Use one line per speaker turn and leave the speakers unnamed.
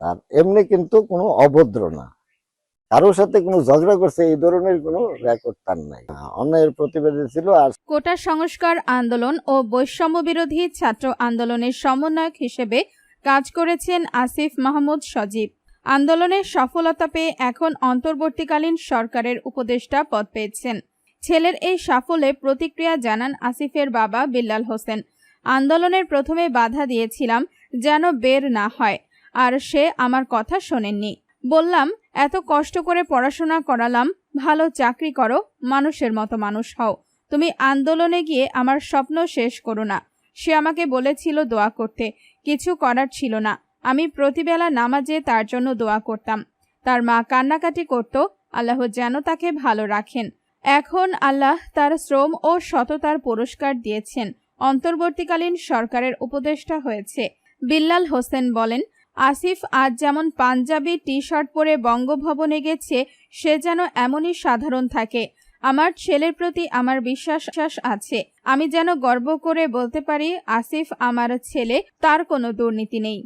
আর এমনি কিন্তু কোনো অভদ্র না। কারোর সাথে কোনো ঝগড়া করছে, এই ধরনের কোনো রেকর্ড তার নাই। অন্যায়ের প্রতিবাদী ছিল আর
কোটা সংস্কার আন্দোলন ও বৈষম্য বিরোধী ছাত্র আন্দোলনের সমন্বয়ক হিসেবে কাজ করেছেন আসিফ মাহমুদ সজীব। আন্দোলনের সফলতা পেয়ে এখন অন্তর্বর্তীকালীন সরকারের উপদেষ্টা পদ পেয়েছেন। ছেলের এই সাফল্যে প্রতিক্রিয়া জানান আসিফের বাবা বিল্লাল হোসেন। আন্দোলনের প্রথমে বাধা দিয়েছিলাম যেন বের না হয়। আর সে আমার কথা শোনেননি। বললাম, এত কষ্ট করে পড়াশোনা করালাম, ভালো চাকরি করো, মানুষের মতো মানুষ হও। তুমি আন্দোলনে গিয়ে আমার স্বপ্ন শেষ করো না। সে আমাকে বলেছিল দোয়া করতে, কিছু করার ছিল না। আমি প্রতিবেলা নামাজে তার জন্য দোয়া করতাম। তার মা কান্নাকাটি করত, আল্লাহ যেন তাকে ভালো রাখেন। এখন আল্লাহ তার শ্রম ও সততার পুরস্কার দিয়েছেন। অন্তর্বর্তীকালীন সরকারের উপদেষ্টা হয়েছে। বিল্লাল হোসেন বলেন আসিফ আজ যেমন পাঞ্জাবি টি শার্ট পরে বঙ্গভবনে গেছে, সে যেন এমনই সাধারণ থাকে। আমার ছেলের প্রতি আমার বিশ্বাস আছে। আমি যেন গর্ব করে বলতে পারি, আসিফ আমার ছেলে, তার কোনো দুর্নীতি নেই।